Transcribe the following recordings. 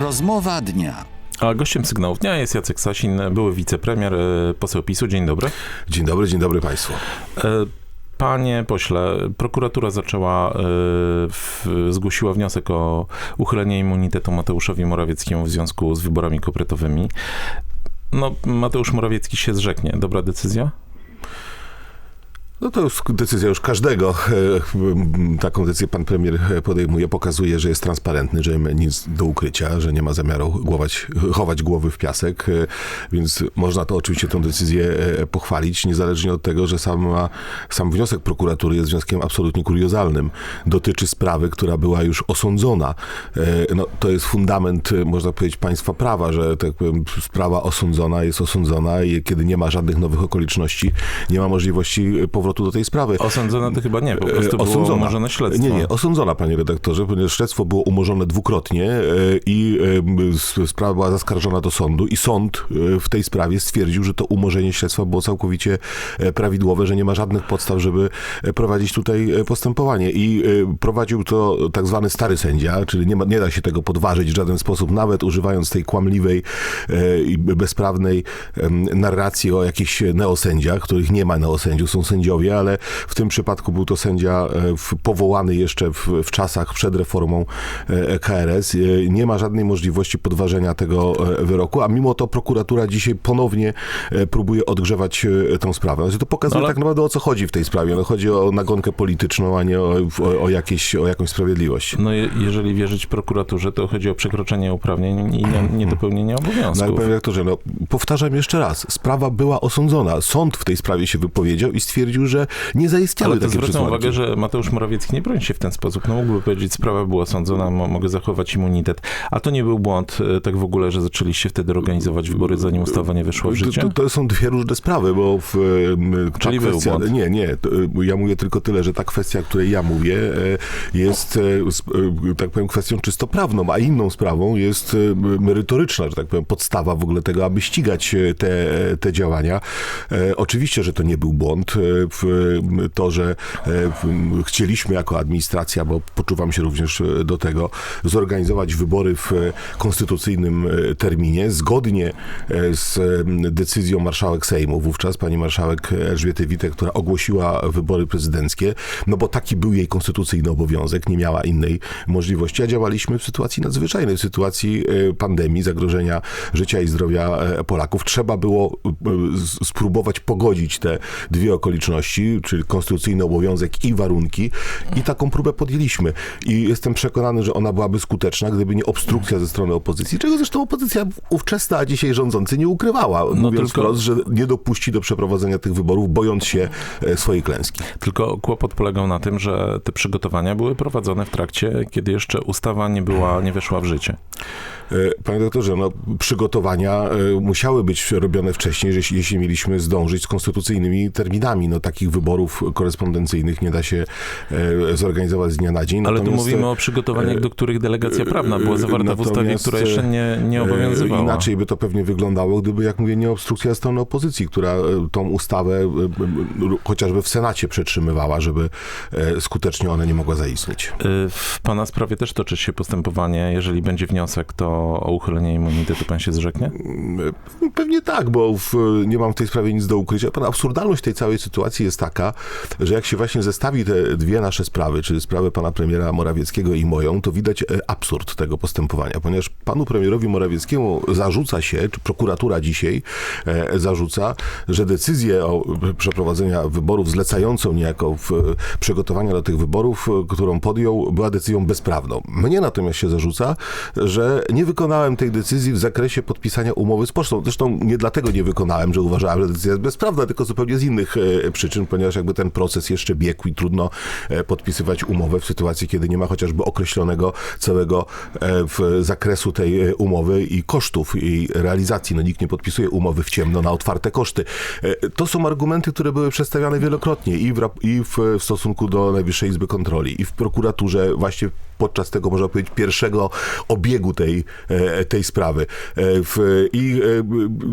Rozmowa dnia. A gościem sygnałów dnia jest Jacek Sasin, były wicepremier, e, poseł PiSu. Dzień dobry. Dzień dobry, dzień dobry Państwu. E, Panie pośle, prokuratura zaczęła, e, w, zgłosiła wniosek o uchylenie immunitetu Mateuszowi Morawieckiemu w związku z wyborami kopretowymi. No, Mateusz Morawiecki się zrzeknie. Dobra decyzja? No to już decyzja już każdego. E, taką decyzję pan premier podejmuje, pokazuje, że jest transparentny, że ma nic do ukrycia, że nie ma zamiaru głować, chować głowy w piasek, e, więc można to oczywiście tę decyzję e, pochwalić, niezależnie od tego, że sam, sam wniosek prokuratury jest wnioskiem absolutnie kuriozalnym. Dotyczy sprawy, która była już osądzona. No, to jest fundament, można powiedzieć, państwa prawa, że tak powiem, sprawa osądzona jest osądzona i kiedy nie ma żadnych nowych okoliczności, nie ma możliwości powrotu powrotu do tej sprawy. Osądzona to chyba nie, po prostu było osądzona. umorzone śledztwo. Nie, nie, osądzona, panie redaktorze, ponieważ śledztwo było umorzone dwukrotnie e, i e, sprawa była zaskarżona do sądu i sąd e, w tej sprawie stwierdził, że to umorzenie śledztwa było całkowicie prawidłowe, że nie ma żadnych podstaw, żeby prowadzić tutaj postępowanie. I prowadził to tak zwany stary sędzia, czyli nie, ma, nie da się tego podważyć w żaden sposób, nawet używając tej kłamliwej i bezprawnej narracji o jakichś neosędziach, których nie ma neosędziów, są sędziowie sędziowie, ale w tym przypadku był to sędzia e, powołany jeszcze w, w czasach przed reformą e, KRS. E, nie ma żadnej możliwości podważenia tego wyroku, a mimo to prokuratura dzisiaj ponownie próbuje odgrzewać tę sprawę. Znaczy to pokazuje no, ale... tak naprawdę o co chodzi w tej sprawie. No, chodzi o nagonkę polityczną, a nie o, o, o, jakieś, o jakąś sprawiedliwość. No jeżeli wierzyć prokuraturze, to chodzi o przekroczenie uprawnień i niedopełnienie obowiązków. No ale panie rektorze, no, powtarzam jeszcze raz, sprawa była osądzona. Sąd w tej sprawie się wypowiedział i stwierdził, że nie zaistniały Ale to zwracam uwagę, że Mateusz Morawiecki nie broni się w ten sposób. No mógłby powiedzieć, sprawa była sądzona, mogę zachować immunitet. A to nie był błąd e, tak w ogóle, że zaczęliście wtedy organizować wybory, zanim ustawa nie weszła w życie? To, to, to są dwie różne sprawy, bo w, Czyli kwestia, błąd. Nie, nie. Ja mówię tylko tyle, że ta kwestia, o której ja mówię, e, jest, e, tak powiem, kwestią czysto prawną, a inną sprawą jest merytoryczna, że tak powiem, podstawa w ogóle tego, aby ścigać te, te działania. Oczywiście, że to nie był błąd to, że e, chcieliśmy jako administracja, bo poczuwam się również e, do tego, zorganizować wybory w konstytucyjnym e, terminie, zgodnie z decyzją marszałek Sejmu, wówczas pani marszałek Elżbiety Witek, która ogłosiła wybory prezydenckie, no bo taki był jej konstytucyjny obowiązek, nie miała innej możliwości, a działaliśmy w sytuacji nadzwyczajnej, w sytuacji pandemii, zagrożenia życia i zdrowia Polaków. Trzeba było spróbować pogodzić te dwie okoliczności, czyli konstytucyjny obowiązek i warunki i taką próbę podjęliśmy. I jestem przekonany, że ona byłaby skuteczna, gdyby nie obstrukcja ze strony opozycji, czego zresztą opozycja ówczesna, a dzisiaj rządzący nie ukrywała, no mówiąc tylko... wprost, że nie dopuści do przeprowadzenia tych wyborów, bojąc się e, swojej klęski. Tylko kłopot polegał na tym, że te przygotowania były prowadzone w trakcie, kiedy jeszcze ustawa nie była, nie weszła w życie. E, panie doktorze, no, przygotowania e, musiały być robione wcześniej, jeśli, jeśli mieliśmy zdążyć z konstytucyjnymi terminami. No, takich wyborów korespondencyjnych nie da się e, zorganizować z dnia na dzień. Ale Natomiast, tu mówimy o przygotowaniach, do których delegacja prawna była zawarta w ustawie, która jeszcze nie, nie obowiązywała. Inaczej by to pewnie wyglądało, gdyby, jak mówię, nie obstrukcja strony opozycji, która tą ustawę chociażby w Senacie przetrzymywała, żeby skutecznie ona nie mogła zaistnieć. W pana sprawie też toczy się postępowanie. Jeżeli będzie wniosek, to o uchylenie immunitetu pan się zrzeknie? Mm, pewnie tak, bo w, nie mam w tej sprawie nic do ukrycia. Pan absurdalność tej całej sytuacji jest taka, że jak się właśnie zestawi te dwie nasze sprawy, czyli sprawę pana premiera Morawieckiego i moją, to widać e, absurd tego postępowania, ponieważ panu premierowi Morawieckiemu zarzuca się, czy prokuratura dzisiaj e, zarzuca, że decyzję o przeprowadzeniu wyborów zlecającą niejako w, przygotowania do tych wyborów, którą podjął, była decyzją bezprawną. Mnie natomiast się zarzuca, że nie wykonałem tej decyzji w zakresie podpisania umowy z pocztą. Zresztą nie dlatego nie wykonałem, że uważałem, że decyzja jest bezprawna, tylko zupełnie z innych e, przyczyn, ponieważ jakby ten proces jeszcze biegł i trudno e, podpisywać umowę w sytuacji, kiedy nie ma chociażby określonego całego e, zakresu tej umowy i kosztów jej realizacji. No nikt nie podpisuje umowy w ciemno na otwarte koszty. To są argumenty, które były przedstawiane wielokrotnie i w, i w, w stosunku do Najwyższej Izby Kontroli, i w prokuraturze właśnie podczas tego, można powiedzieć, pierwszego obiegu tej, e, tej sprawy. E, I e,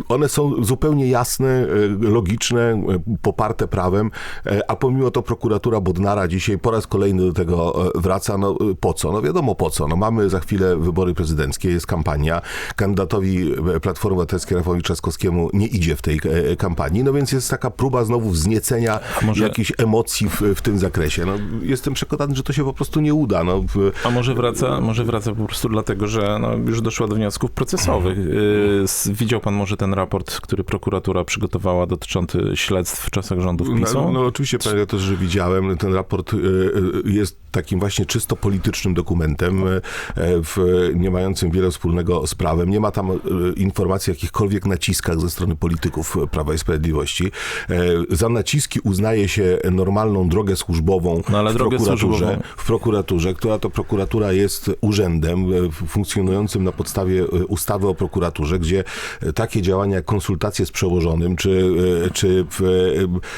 one są zupełnie jasne, logiczne, poparte prawem prawem, e, a pomimo to prokuratura Bodnara dzisiaj po raz kolejny do tego e, wraca. No e, po co? No wiadomo po co. No mamy za chwilę wybory prezydenckie, jest kampania. Kandydatowi Platformy Obywatelskiej Rafałowi Trzaskowskiemu nie idzie w tej kampanii, no więc jest taka próba znowu wzniecenia może- jakichś emocji w, w tym zakresie. No, jestem przekonany, że to się po prostu nie uda. No, A może wraca, może wraca po prostu dlatego, że no, już doszła do wniosków procesowych. Widział pan może ten raport, który prokuratura przygotowała dotyczący śledztw w czasach rządów PiSu? No, no oczywiście, panie to, że widziałem. Ten raport e, e, jest takim właśnie czysto politycznym dokumentem, e, w, nie mającym wiele wspólnego z prawem. Nie ma tam informacji o jakichkolwiek naciskach ze strony polityków Prawa i Sprawiedliwości. Za naciski uznaje się normalną drogę służbową No, w, prokuraturze, służbową- w prokuraturze, która to prokuratura jest urzędem funkcjonującym na podstawie ustawy o prokuraturze, gdzie takie działania jak konsultacje z przełożonym, czy, czy w,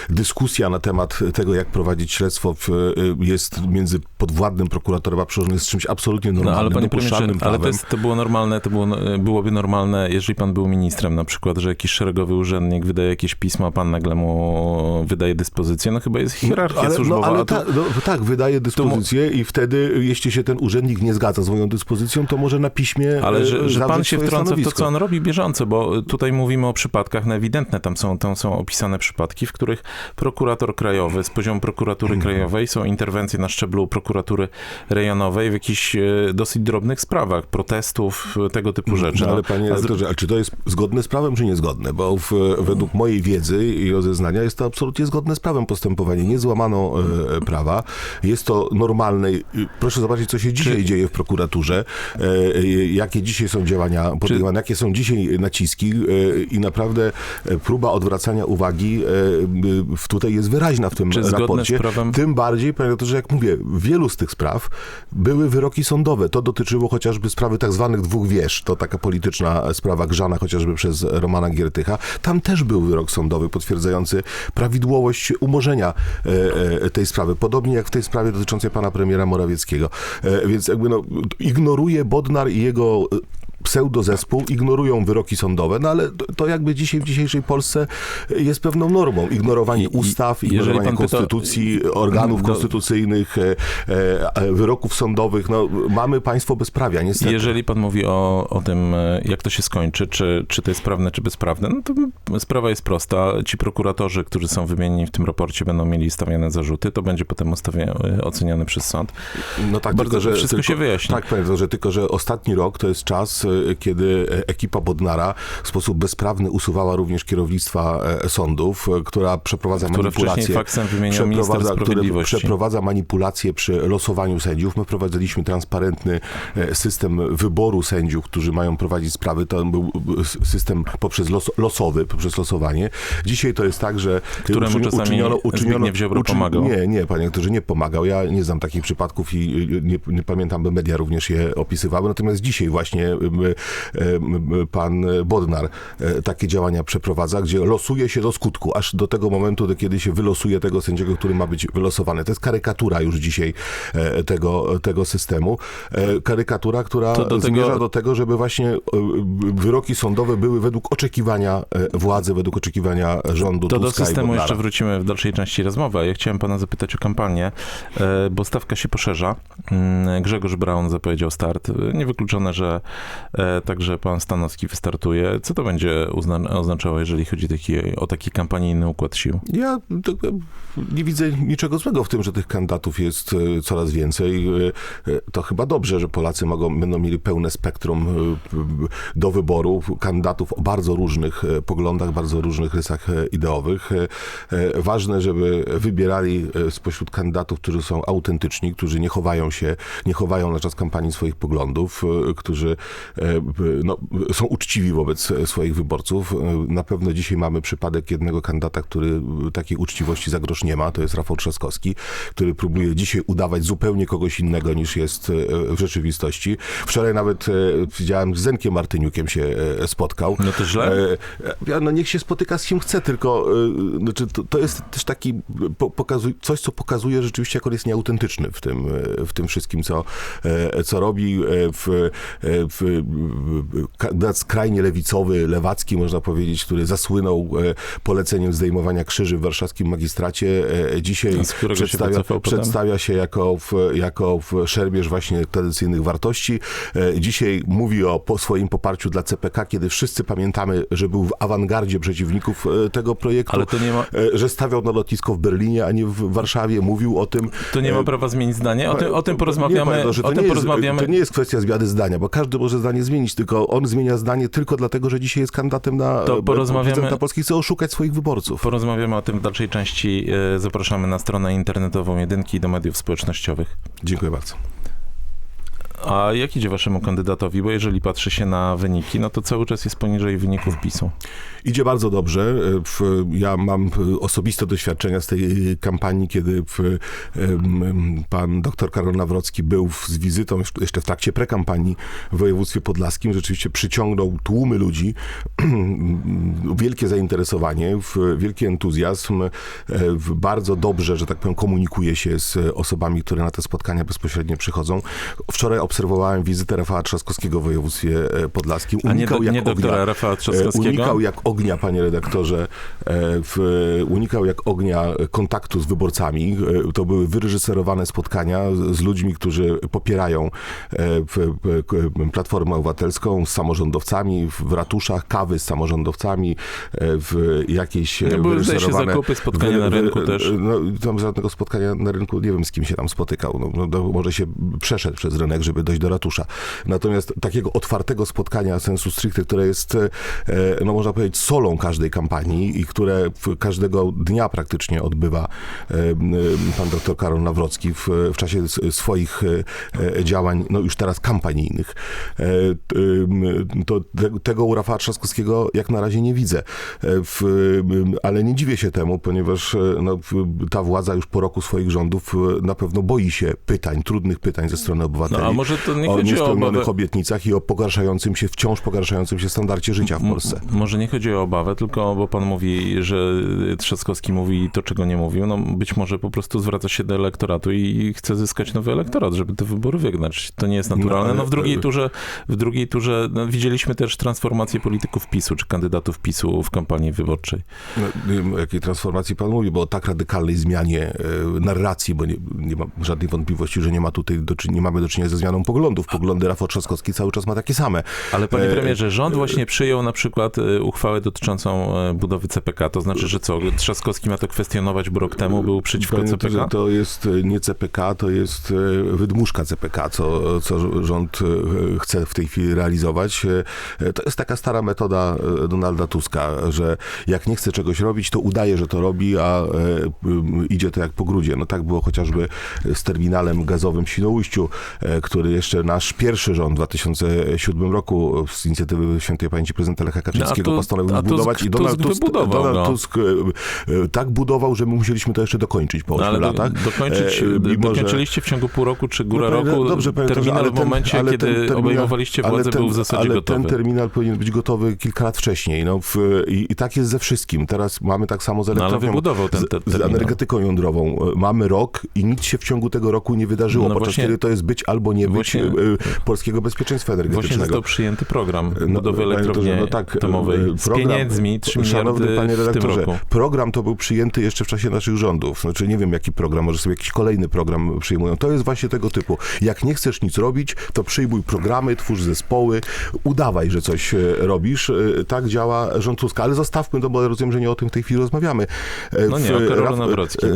e, dyskusja na temat tego, jak prowadzić śledztwo w, e, jest między podwładnym prokuratorem a przełożonym jest czymś absolutnie No, normalnym, ale panie premierze, ale to, jest, to było normalne, to było, byłoby normalne, jeżeli pan był ministrem na przykład, że jakiś szeregowy urzędnik wydaje jakieś pismo, a pan nagle mu wydaje dyspozycję, no chyba jest hierarchia ale, służbowa. no, ale ta, no, tak, wydaje dyspozycję i wtedy, jeśli się ten urzędnik nie zgadza z moją dyspozycją, to może na piśmie Ale e, że, że pan się wtrąca w to, co on robi bieżąco, bo tutaj mówimy o przypadkach no ewidentne, tam są, tam są opisane przypadki, w których prokurator krajowy z poziomu prokuratury Mhm. krajowej są interwencje na szczeblu prokuratury rejonowej w jakichś e, dosyć drobnych sprawach, protestów, e, tego typu rzeczy. No, ale No, panie a z- redaktorze, a czy to jest zgodne z prawem, czy niezgodne? Bo w, według mojej wiedzy i rozeznania jest to absolutnie zgodne z prawem postępowanie. Nie złamano e, prawa. Jest to normalne. Proszę zobaczyć, co się dzisiaj dzieje w prokuraturze. E, jakie dzisiaj są działania podejmowane, jakie są dzisiaj naciski e, i naprawdę e, próba odwracania uwagi w- tutaj jest wyraźna w tym Czy raporcie. Tym bardziej, panie doktorze, jak mówię, wielu z tych spraw były wyroki sądowe. To dotyczyło chociażby sprawy tak zwanych dwóch wież. To taka polityczna sprawa grzana chociażby przez Romana Giertycha. Tam też był wyrok sądowy potwierdzający prawidłowość umorzenia e, e, tej sprawy. Podobnie jak w tej sprawie dotyczącej pana premiera Morawieckiego. E, więc jakby no, ignoruje Bodnar i jego pseudozespół ignorują wyroki sądowe, no ale to- jakby dzisiaj w dzisiejszej Polsce jest pewną normą. Ignorowanie I- ustaw, ignorowanie pyta- konstytucji, organów Do- konstytucyjnych, e, e, wyroków sądowych. No, mamy państwo bezprawia, niestety. Jeżeli pan mówi o, o tym, e, jak to się skończy, czy, czy to jest prawne, czy bezprawne, no to sprawa jest prosta. Ci prokuratorzy, którzy są wymienieni w tym raporcie, będą mieli stawiane zarzuty, to będzie potem oceniane przez sąd. No tak, Bardzo tylko, że wszystko tylko, się wyjaśni. Tak, panie że tylko, że ostatni rok to jest czas, e, kiedy e, ekipa Bodnara w sposób bezprawny usuwała również kierownictwa e, sądów, e, która przeprowadza Które manipulacje. faksem Przeprowadza, które przeprowadza manipulacje przy losowaniu sędziów. My wprowadziliśmy transparentny system wyboru sędziów, którzy mają prowadzić sprawy. To był system poprzez los, losowy, poprzez losowanie. Dzisiaj to jest tak, że Któremu czasami Zbigniew Ziobro pomagał. Nie, nie, panie doktorze, nie pomagał. Ja nie znam takich przypadków i nie, nie pamiętam, by media również je opisywały. Natomiast dzisiaj właśnie pan Bodnar takie działania przeprowadza, gdzie losuje się do skutku, aż do tego momentu, do kiedy się wylosuje tego sędziego, który ma być wylosowany. To jest karykatura już dzisiaj e, tego, tego systemu. E, Karykatura, która do tego- zmierza do tego, żeby właśnie e, wyroki sądowe były według oczekiwania e, władzy, według oczekiwania rządu To do Tuska i systemu jeszcze wrócimy w dalszej części rozmowy. Ja chciałem pana zapytać o kampanię, e, bo stawka się poszerza. Mm, Grzegorz Braun zapowiedział start. E, Niewykluczone, że e, także pan Stanowski wystartuje. Co to będzie oznaczało, jeżeli chodzi taki, o taki kampanijny układ sił? Ja to, nie widzę niczego złego w tym, że tych kandydatów jest e, coraz więcej. E, e, To chyba dobrze, że Polacy mogą, będą mieli pełne spektrum e, do wyboru kandydatów o bardzo różnych e, poglądach, bardzo różnych rysach e, ideowych. E, e, Ważne, żeby wybierali e, spośród kandydatów, którzy są autentyczni, którzy nie chowają się, nie chowają na czas kampanii swoich poglądów, e, którzy e, no, są uczciwi wobec e, swoich wyborców. E, Na pewno dzisiaj mamy przypadek jednego kandydata, który e, takiej uczciwości za grosz nie ma, to jest Rafał Trzaskowski, który próbuje dzisiaj udawać zupełnie kogoś innego niż jest e, w rzeczywistości. Wczoraj nawet e, widziałem z Zenkiem Martyniukiem się e, spotkał. No to źle? E, No niech się spotyka z kim chce, tylko e, znaczy, to, to jest też taki po, pokazuj, coś, co pokazuje rzeczywiście, jak on jest nieautentyczny w tym, e, w tym wszystkim, co, e, co robi. E, W, e, w, kandydat skrajnie lewicowy, lewacki, można powiedzieć, który zasłynął e, poleceniem zdejmowania krzyży w warszawskim magistracie, e, dzisiaj Z którego się przedstawia, przedstawia się jako, w, jako w szermierz właśnie tradycyjnych wartości. E, Dzisiaj mówi o po swoim poparciu dla CPK, kiedy wszyscy pamiętamy, że był w awangardzie przeciwników e, tego projektu. To nie ma, E, że stawiał na lotnisko w Berlinie, a nie w Warszawie, mówił o tym. to nie ma e, prawa zmienić zdania. O tym, o tym nie, porozmawiamy. panie Boże, o to, tym nie jest, porozmawiamy. to nie jest kwestia zmiany zdania, bo każdy może zdanie zmienić, tylko on zmienia zdanie tylko dlatego, że dzisiaj jest kandydatem na To e, porozmawiamy- prezydenta Polski, chce oszukać swoich wyborców. Porozmawiamy o tym w dalszej części. E, Zapraszamy na stronę internetową Jedynki do mediów społecznościowych. Dziękuję bardzo. A jak idzie waszemu kandydatowi? Bo jeżeli patrzy się na wyniki, no to cały czas jest poniżej wyników PiSu. Idzie bardzo dobrze. E, ja mam e, osobiste doświadczenia z tej kampanii, kiedy pan dr Karol Nawrocki był z wizytą jeszcze- w trakcie prekampanii w województwie podlaskim. Rzeczywiście przyciągnął tłumy ludzi, wielkie zainteresowanie, wielki entuzjazm. E, Bardzo dobrze, że tak powiem, komunikuje się z osobami, które na te spotkania bezpośrednio przychodzą. Wczoraj obserwowałem wizytę Rafała Trzaskowskiego w województwie e, podlaskim. A nie, Unikał do, jak nie ognia Rafała E, Trzaskowskiego? Unikał jak ognia, panie redaktorze, e, w, unikał jak ognia kontaktu z wyborcami. To były wyreżyserowane spotkania z- ludźmi, którzy popierają Platformę Obywatelską, z samorządowcami, w ratuszach, kawy z samorządowcami, w jakieś No, były, zdaje się, wyreżyserowane... zakupy, spotkania na rynku też. No, tam żadnego spotkania na rynku, nie wiem z kim się tam spotykał. No, no, może się przeszedł przez rynek, żeby dojść do ratusza. Natomiast takiego otwartego spotkania sensu stricte, które jest, e, no można powiedzieć, solą każdej kampanii i które każdego dnia praktycznie odbywa e, pan dr Karol Nawrocki w, w czasie swoich e, e, działań, no już teraz kampanijnych. E, To te, tego u Rafała Trzaskowskiego jak na razie nie widzę. E, W, ale nie dziwię się temu, ponieważ e, no, ta władza już po roku swoich rządów e, na pewno boi się pytań, trudnych pytań ze strony obywateli. No może to nie o chodzi o niespełnionych obawę... obietnicach i o pogarszającym się, wciąż pogarszającym się standardzie życia w Polsce. M- Może nie chodzi o obawę, tylko bo pan mówi, że Trzaskowski mówi to, czego nie mówił. No być może po prostu zwraca się do elektoratu i chce zyskać nowy elektorat, żeby te wybory wygrać. To nie jest naturalne. ale- No w drugiej turze, w drugiej turze no, widzieliśmy też transformację polityków PiSu, czy kandydatów PiSu w kampanii wyborczej. No, nie wiem, o jakiej transformacji pan mówi, bo o tak radykalnej zmianie e, narracji, bo nie, nie ma żadnej wątpliwości, że nie ma tutaj do, nie mamy do czynienia ze zmianą poglądów. Poglądy Rafał Trzaskowski cały czas ma takie same. Ale panie E, premierze, rząd właśnie przyjął na przykład e, uchwałę dotyczącą e, budowy CPK. To znaczy, że co, Trzaskowski ma to kwestionować, bo rok temu był przeciwko Panie CPK? To jest e, nie CPK, to jest e, wydmuszka CPK, co, co rząd e, chce w tej chwili realizować. E, To jest taka stara metoda e, Donalda Tuska, że jak nie chce czegoś robić, to udaje, że to robi, a e, idzie to jak po grudzie. No tak było chociażby z terminalem gazowym w Świnoujściu, e, który jeszcze nasz pierwszy rząd w 2007 roku z inicjatywy świętej pamięci prezydenta Lecha Kaczyńskiego No, tu- postanowił Tusk- budować i Donald Tusk Donald. Tusk e, e, tak budował, że my musieliśmy to jeszcze dokończyć po 8 No, ale do, latach. dokończyć, E, dokończyliście w ciągu pół roku czy góra No, roku dobrze, panie doktorze, terminal ale w ten- momencie, ale kiedy ten terminal- obejmowaliście ale władzę, ten- był w zasadzie ale gotowy. ten terminal powinien być gotowy kilka lat wcześniej. No, w, i, I tak jest ze wszystkim. Teraz mamy tak samo z No, ale elektrownią, wybudował ten z, te- z terminal. energetyką jądrową. E, Mamy rok i nic się w ciągu tego roku nie wydarzyło, No podczas właśnie- kiedy to jest być albo nie być właśnie- e, polskiego bezpieczeństwa Właśnie energetycznego. został przyjęty program No, budowy panie elektrowni doktorze, no tak, atomowej e, z program- pieniędzmi 3 Szanowny panie redaktorze, program to był przyjęty jeszcze w czasie naszych rządów. Znaczy nie wiem jaki program, może sobie jakiś kolejny program przyjmują. To jest właśnie tego typu. Jak nie chcesz nic robić, to przyjmuj programy, twórz zespoły, udawaj, że coś e, robisz. Tak działa rząd Tuska. Ale zostawmy to, bo rozumiem, że nie o tym w tej chwili rozmawiamy. No nie, w- o Karolu Nawrockim.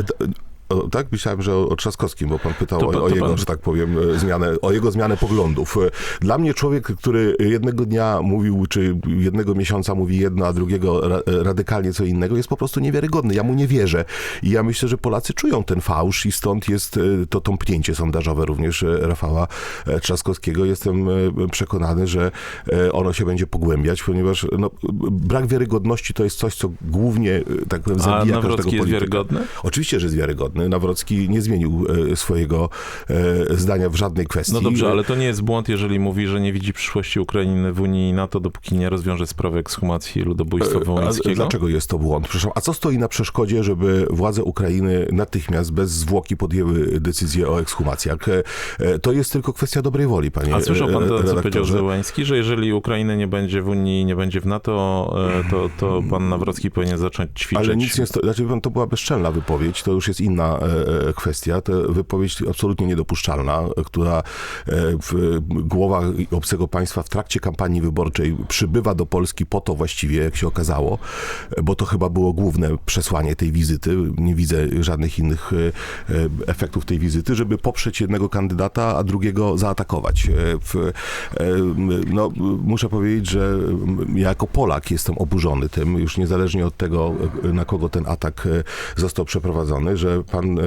O, tak, myślałem, że o, o Trzaskowskim, bo pan pytał To o, jego, pan- że tak powiem, e, zmianę, o jego zmianę poglądów. E, Dla mnie człowiek, który jednego dnia mówił, czy jednego miesiąca mówi jedno, a drugiego ra, e, radykalnie co innego, jest po prostu niewiarygodny. Ja mu nie wierzę. I ja myślę, że Polacy czują ten fałsz i stąd jest to tąpnięcie sondażowe również Rafała Trzaskowskiego. Jestem przekonany, że ono się będzie pogłębiać, ponieważ no, brak wiarygodności to jest coś, co głównie, tak powiem, A zabija każdego Nawrocki jest polityka. wiarygodny? Oczywiście, że jest wiarygodny. Pan Nawrocki nie zmienił e, swojego e, zdania w żadnej kwestii. No dobrze, ale to nie jest błąd, jeżeli mówi, że nie widzi przyszłości Ukrainy w Unii i NATO, dopóki nie rozwiąże sprawy ekshumacji ludobójstwa E, wołyńskiego. dlaczego jest to błąd? Przepraszam, a co stoi na przeszkodzie, żeby władze Ukrainy natychmiast, bez zwłoki podjęły decyzję o ekshumacjach? To jest tylko kwestia dobrej woli, panie A słyszał pan to, co powiedział. Zełęński, że jeżeli Ukraina nie będzie w Unii i nie będzie w NATO, to, to pan Nawrocki powinien zacząć ćwiczyć. Ale nic nie. Znaczy, to była bezczelna wypowiedź, to już jest inna e, e, kwestia. To wypowiedź absolutnie niedopuszczalna, e, która w głowach obcego państwa w trakcie kampanii wyborczej przybywa do Polski po to właściwie, jak się okazało, bo to chyba było główne przesłanie tej wizyty. Nie widzę żadnych innych efektów tej wizyty, żeby poprzeć jednego kandydata, a drugiego zaatakować. No, muszę powiedzieć, że ja jako Polak jestem oburzony tym, już niezależnie od tego, na kogo ten atak został przeprowadzony, że pan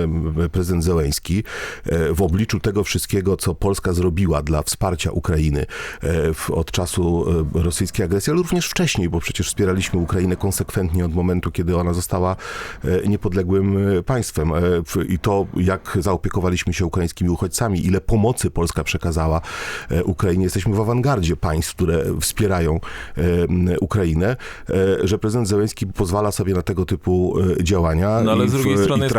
prezydent Zełęński e, w obliczu tego wszystkiego, co Polska zrobiła dla wsparcia Ukrainy e, od czasu e, rosyjskiej agresji, ale również wcześniej, bo przecież wspieraliśmy Ukrainę konsekwentnie od momentu, kiedy ona została niepodległym państwem. I to, jak zaopiekowaliśmy się ukraińskimi uchodźcami, ile pomocy Polska przekazała Ukrainie. Jesteśmy w awangardzie państw, które wspierają Ukrainę, że prezydent Zełenski pozwala sobie na tego typu działania. No, ale z drugiej strony jest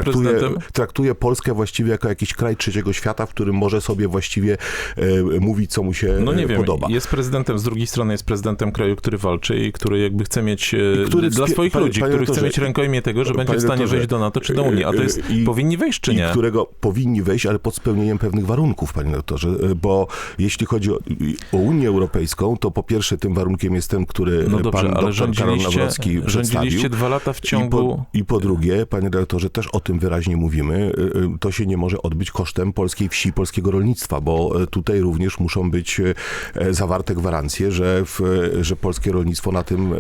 traktuje, Polskę właściwie jako jakiś kraj trzeciego świata, w którym może sobie właściwie e, mówić, co mu się No nie e, wiem, podoba. jest prezydentem, z drugiej strony jest prezydentem kraju, który walczy i który jakby chce mieć, e, który dla swoich panie- ludzi, panie który chce doktorze, mieć rękojmie tego, że będzie w stanie doktorze, wejść do NATO czy do Unii, a to jest, i- powinni wejść czy I nie? którego powinni wejść, ale pod spełnieniem pewnych warunków, panie doktorze, e, bo jeśli chodzi o, o Unię Europejską, to po pierwsze tym warunkiem jest ten, który No pan dobrze, ale doktor Karol rządziliście, Nawrocki rządziliście dwa lata w I ciągu... po, I po drugie, panie dyrektorze, też o tym wyraźnie mówimy, y, y, to się nie może odbyć kosztem polskiej wsi, polskiego rolnictwa, bo y, tutaj również muszą być e, zawarte gwarancje, że, w, że polskie rolnictwo na tym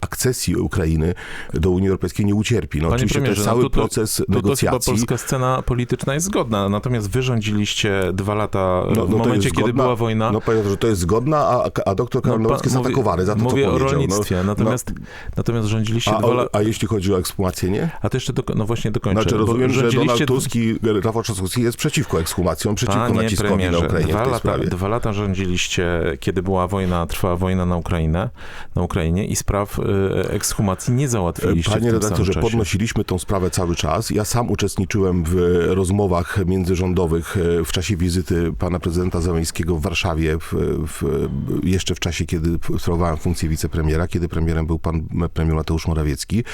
akcesji Ukrainy do Unii Europejskiej nie ucierpi. No, Panie oczywiście ten no cały to- to- proces To, to negocjacji... polska scena polityczna jest zgodna, natomiast wy rządziliście dwa lata No, no w to momencie, jest kiedy zgodna- była wojna. No panie, że to jest zgodna, a, a doktor Karol No, Nawrocki jest atakowany za to, Mówię co o powiedział. rolnictwie, no, natomiast, natomiast rządziliście no, dwa a, lata... a jeśli chodzi o ekshumację, nie? A to jeszcze, do, no właśnie dokończę. Znaczy rozumiem, że Donald Tusk i Rafał Trzaskowski jest przeciwko ekshumacjom, przeciwko Panie naciskowi na Ukrainie dwa lata, dwa lata rządziliście, kiedy była wojna, trwała wojna na Ukrainę, na Ukrainie i spraw y, ekshumacji nie załatwiliście Panie redaktorze, podnosiliśmy tą sprawę cały czas. Ja sam uczestniczyłem w rozmowach międzyrządowych e, w czasie wizyty pana prezydenta Zeleńskiego w Warszawie, w, w, jeszcze w czasie, kiedy sprawowałem funkcję wicepremiera, kiedy premierem był pan premier Mateusz Morawiecki.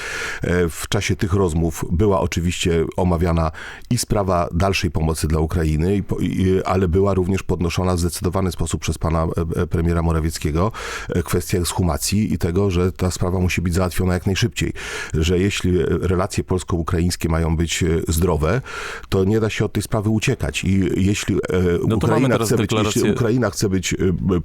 E, W czasie tych rozmów była oczywiście omawiana i sprawa dalszej pomocy dla Ukrainy, i, i, ale była również podnoszona w zdecydowany sposób przez pana e, e, premiera Morawieckiego e, kwestia ekshumacji i tego, że ta sprawa musi być załatwiona jak najszybciej. Że jeśli relacje polsko-ukraińskie mają być zdrowe, to nie da się od tej sprawy uciekać. I jeśli No Ukraina, chce być, jeśli Ukraina chce być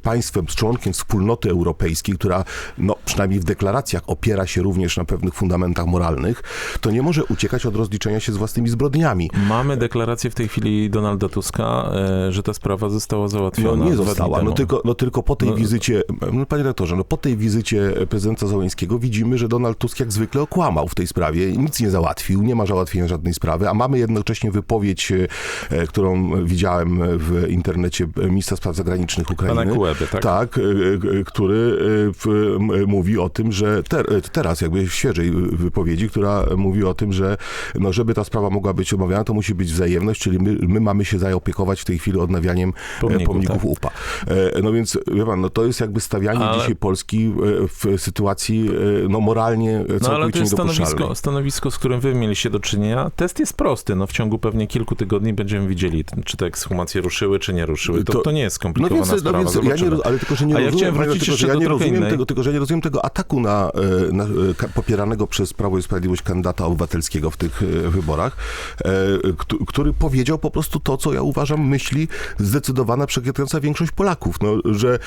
państwem, członkiem wspólnoty europejskiej, która no, przynajmniej w deklaracjach opiera się również na pewnych fundamentach moralnych, to nie może uciekać od rozliczenia się z własnymi zbrodniami. Mamy deklarację w tej chwili Donalda Tuska, e, że ta sprawa została załatwiona. No nie została, no tylko, no tylko po tej No- wizycie, no panie redaktorze, no po tej wizycie prezydenta Załęskiego widzimy, że Donald Tusk jak zwykle okłamał w tej sprawie, nic nie załatwił, nie ma załatwienia żadnej sprawy, a mamy jednocześnie wypowiedź, e, którą widziałem w internecie ministra spraw zagranicznych Ukrainy. Pana Kueby, tak? Tak, e, który mówi o tym, że te, e, teraz jakby w świeżej wypowiedzi, która mówi o tym, że no, żeby ta sprawa mogła być omawiana, to musi być wzajemność, czyli my, my mamy się zaopiekować w tej chwili odnawianiem Pomników, pomników, pomników UPA. E, No więc, wie pan, no to jest jakby stawianie Ale- dzisiaj Polski e, w sytuacji no, no moralnie całkowicie No ale to jest stanowisko, stanowisko, z którym wy mieliście do czynienia. Test jest prosty. No w ciągu pewnie kilku tygodni będziemy widzieli, czy te ekshumacje ruszyły, czy nie ruszyły. To, To- to nie jest No skomplikowana więc, no sprawa. więc ja nie, ale tylko, że nie A ja rozumiem, wrócić tylko, że ja nie rozumiem innej. tego, tylko, że ja nie rozumiem tego ataku na, e, na e, popieranego przez Prawo i Sprawiedliwość kandydata obywatelskiego w tych e, wyborach, e, któ- który powiedział po prostu to, co ja uważam myśli zdecydowana, przekręcająca większość Polaków, no, że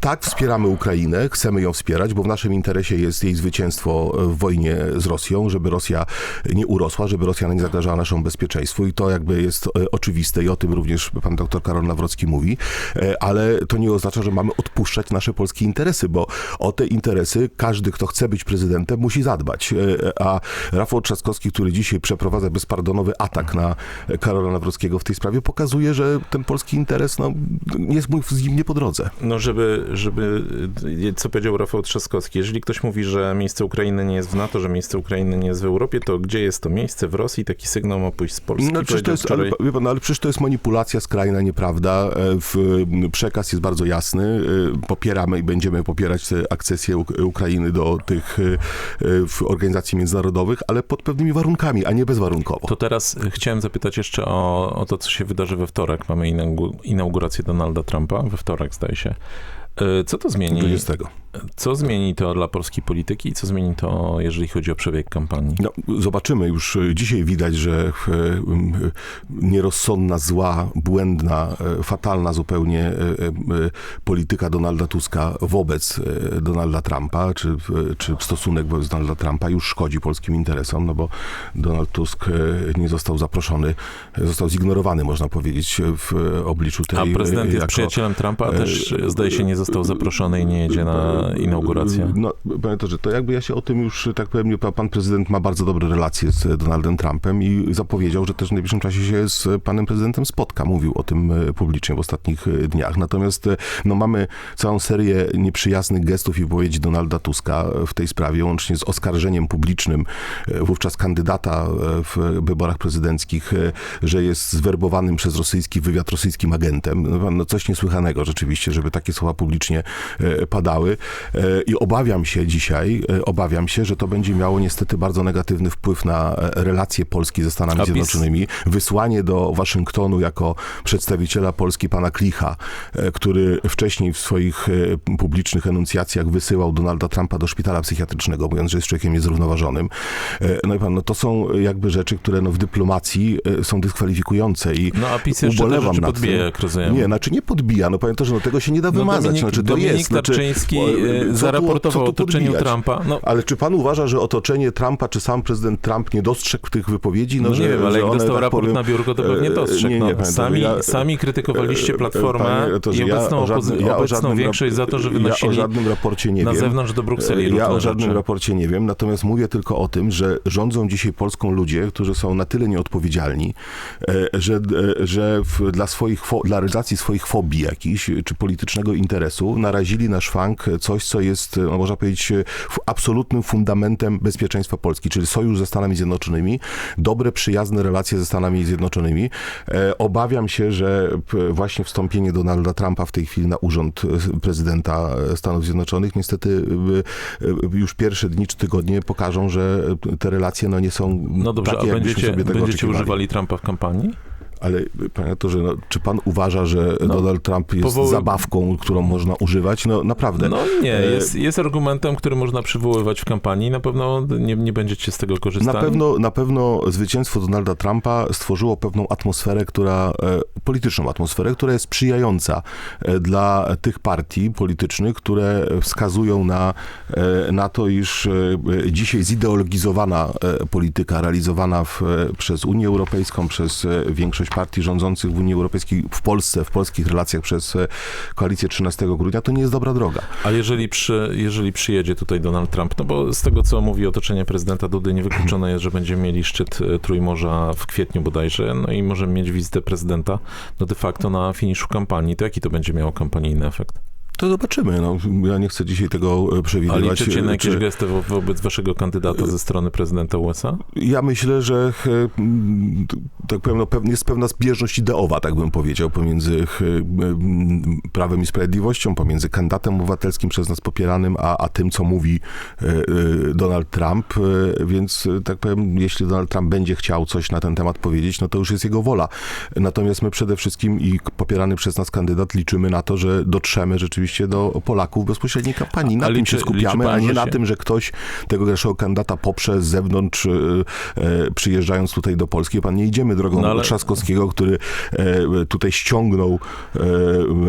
tak, wspieramy Ukrainę, chcemy ją wspierać, bo w naszym interesie jest jej zwycięstwo w wojnie z Rosją, żeby Rosja nie urosła, żeby Rosja nie zagrażała naszemu bezpieczeństwu. I to jakby jest e, oczywiste i o tym również pan doktor Karol Nawrocki mówi, e, ale to nie oznacza, że mamy odpuszczać nasze polskie interesy, bo o te interesy każdy, kto chce być prezydentem, musi zadbać. E, A Rafał Trzaskowski, który dzisiaj przeprowadza bezpardonowy atak na Karola Nawrockiego w tej sprawie pokazuje, że ten polski interes no, jest mu z nim nie po drodze. No, żeby, żeby, co powiedział Rafał Trzaskowski, jeżeli ktoś mówi, że miejsce Ukrainy nie jest w NATO, że miejsce Ukrainy nie jest w Europie, to gdzie jest to miejsce? W Rosji taki sygnał ma pójść z Polski. No, przecież to jest, wczoraj... ale, pan, ale przecież to jest manipulacja skrajna, nieprawda. E, w, przekaz jest bardzo jasny. E, popieramy i będziemy popierać akcesję Ukrainy do tych e, organizacji międzynarodowych, ale pod pewnymi warunkami, a nie To teraz chciałem zapytać jeszcze o, o to, co się wydarzy we wtorek. Mamy inaugurację Donalda Trumpa, we wtorek zdaje się. Co to zmieni? 20. Co zmieni to dla polskiej polityki i co zmieni to, jeżeli chodzi o przebieg kampanii? No, zobaczymy. Już dzisiaj widać, że e, nierozsądna, zła, błędna, e, fatalna zupełnie e, polityka Donalda Tuska wobec Donalda Trumpa, czy, czy stosunek wobec Donalda Trumpa już szkodzi polskim interesom, no bo Donald Tusk nie został zaproszony, został zignorowany, można powiedzieć, w obliczu tej... A prezydent jest jako, przyjacielem Trumpa, a też zdaje się nie został zaproszony i nie jedzie na inaugurację? No, pamiętam, że to jakby ja się o tym już, tak powiem, pan prezydent ma bardzo dobre relacje z Donaldem Trumpem i zapowiedział, że też w najbliższym czasie się z panem prezydentem spotka. Mówił o tym e, publicznie w ostatnich e, dniach. Natomiast e, no, mamy całą serię nieprzyjaznych gestów i wypowiedzi Donalda Tuska w tej sprawie, łącznie z oskarżeniem publicznym wówczas kandydata w wyborach prezydenckich, że jest zwerbowanym przez rosyjski wywiad rosyjskim agentem. No, no coś niesłychanego rzeczywiście, żeby takie słowa publicznie padały. E, I obawiam się dzisiaj, e, obawiam się, że to będzie miało niestety bardzo negatywny wpływ na e, relacje Polski ze Stanami Zjednoczonymi. Wysłanie do Waszyngtonu jako przedstawiciela Polski pana Klicha, który wcześniej w swoich publicznych enuncjacjach wysyłał Donalda Trumpa do szpitala psychiatrycznego, mówiąc, że jest człowiekiem niezrównoważonym. No i pan, no to są jakby rzeczy, które no w dyplomacji są dyskwalifikujące i no, a PiS ubolewam na podbija, jak rozumiem. Nie, znaczy nie podbija, no pamiętam, że no tego się nie da no, wymazać. Dominik, znaczy, to Dominik jest. Tarczyński znaczy, zaraportował o otoczeniu Trumpa. No. Ale czy pan uważa, że otoczenie Trumpa, czy sam prezydent Trump nie dostrzegł tych wypowiedzi? No, no że, nie wiem, ale jak dostał tak raport powiem, na biurko, to pewnie dostrzegł. Nie, nie, no. sami, ja, sami krytykowaliście Platformę panie, i obecną, ja żadnym, ja obecną większość za to, że wynosili ja o żadnym raporcie nie na wiem. zewnątrz do Brukseli. Ja o żadnym rzeczy. raporcie nie wiem, natomiast mówię tylko o tym, że rządzą dzisiaj Polską ludzie, którzy są na tyle nieodpowiedzialni, że, że dla, swoich, dla realizacji swoich fobii jakichś, czy politycznego interesu narazili na szwank coś, co jest, no można powiedzieć, absolutnym fundamentem bezpieczeństwa Polski, czyli sojusz ze Stanami Zjednoczonymi, dobre, przyjazne relacje ze Stanami Zjednoczonymi. E, obawiam się, że właśnie wstąpienie Donalda Trumpa w tej chwili na urząd prezydenta Stanów Zjednoczonych niestety już pierwsze dni czy tygodnie pokażą, że te relacje no, nie są no dobrze, takie, a będziecie, będziecie używali Trumpa w kampanii? Ale panie to, że no, czy pan uważa, że no, Donald Trump jest powoły... zabawką, którą można używać? No naprawdę. No nie, e, jest, jest argumentem, który można przywoływać w kampanii. Na pewno nie, nie będziecie z tego korzystali. Na pewno, na pewno zwycięstwo Donalda Trumpa stworzyło pewną atmosferę, która, e, polityczną atmosferę, która jest sprzyjająca e, dla tych partii politycznych, które wskazują na, na to, iż dzisiaj zideologizowana polityka realizowana w, przez Unię Europejską, przez większość partii rządzących w Unii Europejskiej w Polsce, w polskich relacjach przez e, koalicję 13 grudnia, to nie jest dobra droga. A jeżeli, przy, jeżeli przyjedzie tutaj Donald Trump, no bo z tego, co mówi otoczenie prezydenta Dudy, niewykluczone jest, że będziemy mieli szczyt e, Trójmorza w kwietniu bodajże, no i możemy mieć wizytę prezydenta, no de facto na finiszu kampanii, to jaki to będzie miało kampanijny efekt? To zobaczymy. No, ja nie chcę dzisiaj tego e, przewidywać. A liczycie na jakieś czy... gesty wo wobec waszego kandydata ze strony prezydenta USA? Ja myślę, że tak powiem, no, jest pewna zbieżność ideowa, tak bym powiedział, pomiędzy Prawem i Sprawiedliwością, pomiędzy kandydatem obywatelskim przez nas popieranym, a, a tym, co mówi e, e, Donald Trump. Więc tak powiem, jeśli Donald Trump będzie chciał coś na ten temat powiedzieć, no to już jest jego wola. Natomiast my przede wszystkim i popierany przez nas kandydat liczymy na to, że dotrzemy rzeczywiście oczywiście do Polaków bezpośredniej kampanii. Na a tym liczy, się skupiamy, a nie na tym, że ktoś tego naszego kandydata poprze z zewnątrz, e, e, przyjeżdżając tutaj do Polski. Pan nie idziemy drogą no, ale... Trzaskowskiego, który e, tutaj ściągnął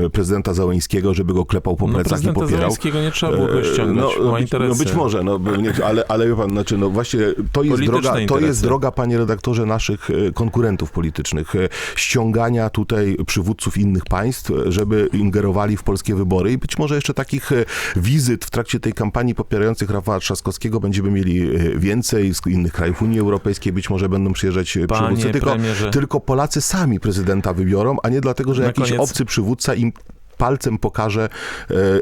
e, prezydenta Załęskiego, żeby go klepał po no, plecach i popierał. Załęskiego nie trzeba było go ściągnąć, no, być, no być może, no, nie, ale, ale wie pan, znaczy, no właśnie to jest, droga, to jest droga, panie redaktorze, naszych e, konkurentów politycznych. E, ściągania tutaj przywódców innych państw, żeby ingerowali w polskie wybory i być może jeszcze takich e, wizyt w trakcie tej kampanii popierających Rafała Trzaskowskiego będziemy mieli e, więcej z innych krajów Unii Europejskiej, być może będą przyjeżdżać Panie przywódcy, tylko, premierze. tylko Polacy sami prezydenta wybiorą, a nie dlatego, że Na jakiś koniec- obcy przywódca im palcem pokaże,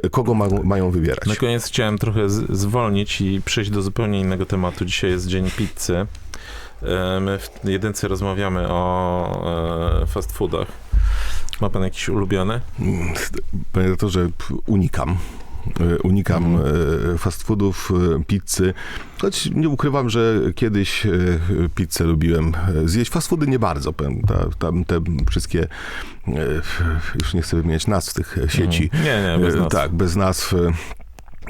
e, kogo ma, mają wybierać. Na koniec chciałem trochę z- zwolnić i przejść do zupełnie innego tematu. Dzisiaj jest Dzień Pizzy. My w jedynce rozmawiamy o fast foodach. Ma pan jakiś ulubiony? Mm, Panie p- unikam. E, Unikam Mhm. e, fast foodów, e, pizzy. Choć nie ukrywam, że kiedyś pizzę lubiłem zjeść. Fast foody nie bardzo. Ta, tam te wszystkie, już nie chcę wymieniać nazw tych sieci. Mhm. Nie, nie, bez nas. Tak, bez nazw.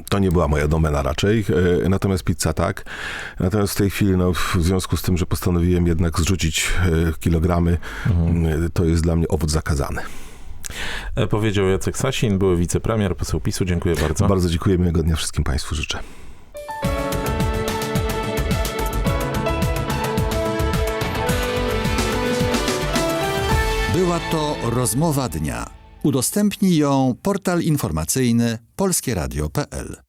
To nie była moja domena raczej, e, natomiast pizza tak. Natomiast w tej chwili, no, w związku z tym, że postanowiłem jednak zrzucić e, kilogramy, Mhm. e, to jest dla mnie owoc zakazany. Powiedział Jacek Sasin, były wicepremier, poseł PiSu. Dziękuję bardzo. Bardzo dziękuję, miłego dnia wszystkim Państwu życzę. Była to rozmowa dnia. Udostępnij ją portal informacyjny polskieradio.pl.